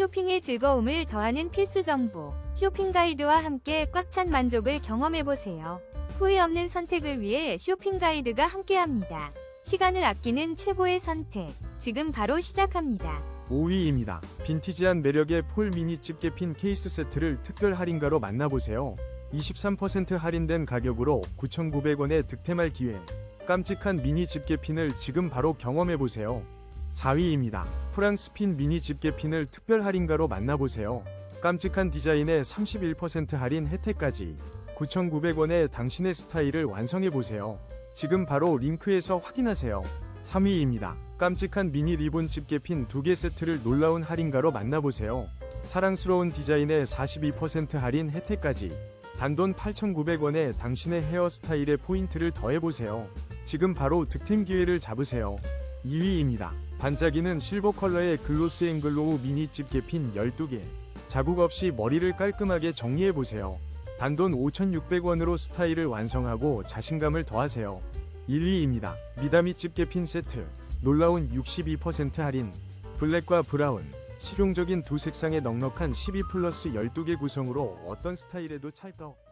쇼핑의 즐거움을 더하는 필수 정보. 쇼핑 가이드와 함께 꽉 찬 만족을 경험해보세요. 후회 없는 선택을 위해 쇼핑 가이드가 함께합니다. 시간을 아끼는 최고의 선택. 지금 바로 시작합니다. 5위입니다. 빈티지한 매력의 폴 미니 집게핀 케이스 세트를 특별 할인가로 만나보세요. 23% 할인된 가격으로 9,900원의 득템할 기회. 깜찍한 미니 집게핀을 지금 바로 경험해보세요. 4위입니다. 프랑스 핀 미니 집게핀을 특별 할인가로 만나보세요. 깜찍한 디자인에 31% 할인 혜택까지 9,900원에 당신의 스타일을 완성해보세요. 지금 바로 링크에서 확인하세요. 3위입니다. 깜찍한 미니 리본 집게핀 2개 세트를 놀라운 할인가로 만나보세요. 사랑스러운 디자인에 42% 할인 혜택까지 단돈 8,900원에 당신의 헤어스타일에 포인트를 더해보세요. 지금 바로 득템 기회를 잡으세요. 2위입니다. 반짝이는 실버 컬러의 글로스 앤 글로우 미니 집게핀 12개. 자국 없이 머리를 깔끔하게 정리해보세요. 단돈 5,600원으로 스타일을 완성하고 자신감을 더하세요. 1위입니다. 미다미 집게 핀 세트. 놀라운 62% 할인. 블랙과 브라운. 실용적인 두 색상의 넉넉한 12 플러스 12개 구성으로 어떤 스타일에도 찰떡.